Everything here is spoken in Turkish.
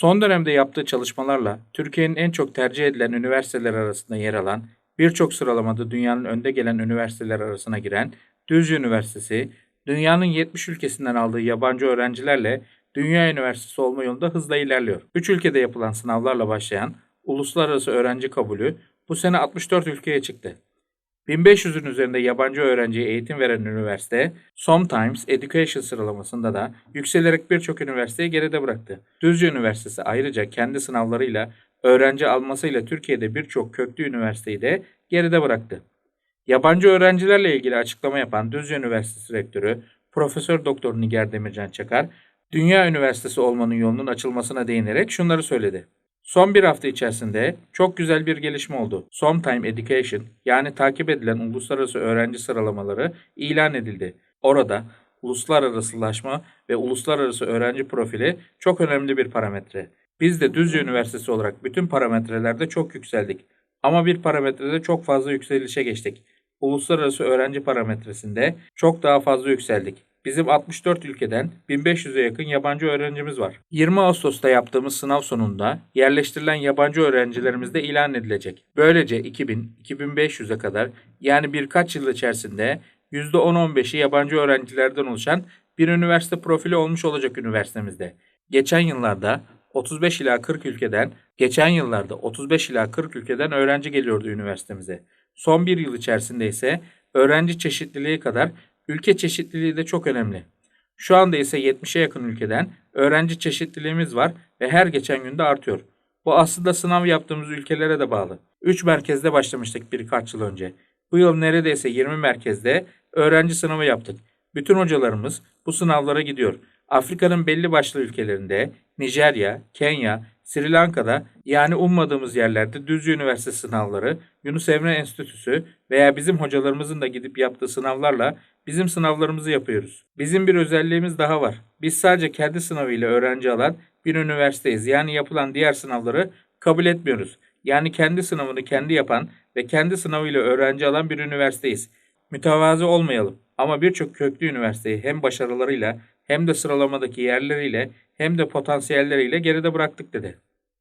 Son dönemde yaptığı çalışmalarla Türkiye'nin en çok tercih edilen üniversiteler arasında yer alan, birçok sıralamada dünyanın önde gelen üniversiteler arasına giren Düzce Üniversitesi, dünyanın 70 ülkesinden aldığı yabancı öğrencilerle Dünya Üniversitesi olma yolunda hızla ilerliyor. 3 ülkede yapılan sınavlarla başlayan uluslararası öğrenci kabulü bu sene 64 ülkeye çıktı. 1500'ün üzerinde yabancı öğrenciye eğitim veren üniversite, Sometimes Education sıralamasında da yükselerek birçok üniversiteyi geride bıraktı. Düzce Üniversitesi ayrıca kendi sınavlarıyla öğrenci almasıyla Türkiye'de birçok köklü üniversiteyi de geride bıraktı. Yabancı öğrencilerle ilgili açıklama yapan Düzce Üniversitesi Rektörü Profesör Doktor Niger Demircan Çakar, Dünya Üniversitesi olmanın yolunun açılmasına değinerek şunları söyledi. Son bir hafta içerisinde çok güzel bir gelişme oldu. Sometime Education yani takip edilen uluslararası öğrenci sıralamaları ilan edildi. Orada uluslararasılaşma ve uluslararası öğrenci profili çok önemli bir parametre. Biz de Düzce Üniversitesi olarak bütün parametrelerde çok yükseldik. Ama bir parametrede çok fazla yükselişe geçtik. Uluslararası öğrenci parametresinde çok daha fazla yükseldik. Bizim 64 ülkeden 1500'e yakın yabancı öğrencimiz var. 20 Ağustos'ta yaptığımız sınav sonunda yerleştirilen yabancı öğrencilerimiz de ilan edilecek. Böylece 2000-2500'e kadar yani birkaç yıl içerisinde %10-15'i yabancı öğrencilerden oluşan bir üniversite profili olmuş olacak üniversitemizde. Geçen yıllarda 35 ila 40 ülkeden, geçen yıllarda 35 ila 40 ülkeden öğrenci geliyordu üniversitemize. Son bir yıl içerisinde ise öğrenci çeşitliliği kadar ülke çeşitliliği de çok önemli. Şu anda ise 70'e yakın ülkeden öğrenci çeşitliliğimiz var ve her geçen günde artıyor. Bu aslında sınav yaptığımız ülkelere de bağlı. 3 merkezde başlamıştık birkaç yıl önce. Bu yıl neredeyse 20 merkezde öğrenci sınavı yaptık. Bütün hocalarımız bu sınavlara gidiyor. Afrika'nın belli başlı ülkelerinde, Nijerya, Kenya, Sri Lanka'da yani ummadığımız yerlerde Düzce Üniversitesi sınavları, Yunus Emre Enstitüsü veya bizim hocalarımızın da gidip yaptığı sınavlarla bizim sınavlarımızı yapıyoruz. Bizim bir özelliğimiz daha var. Biz sadece kendi sınavıyla öğrenci alan bir üniversiteyiz. Yani yapılan diğer sınavları kabul etmiyoruz. Yani kendi sınavını kendi yapan ve kendi sınavıyla öğrenci alan bir üniversiteyiz. Mütevazı olmayalım ama birçok köklü üniversiteyi hem başarılarıyla hem de sıralamadaki yerleriyle hem de potansiyelleriyle geride bıraktık dedi.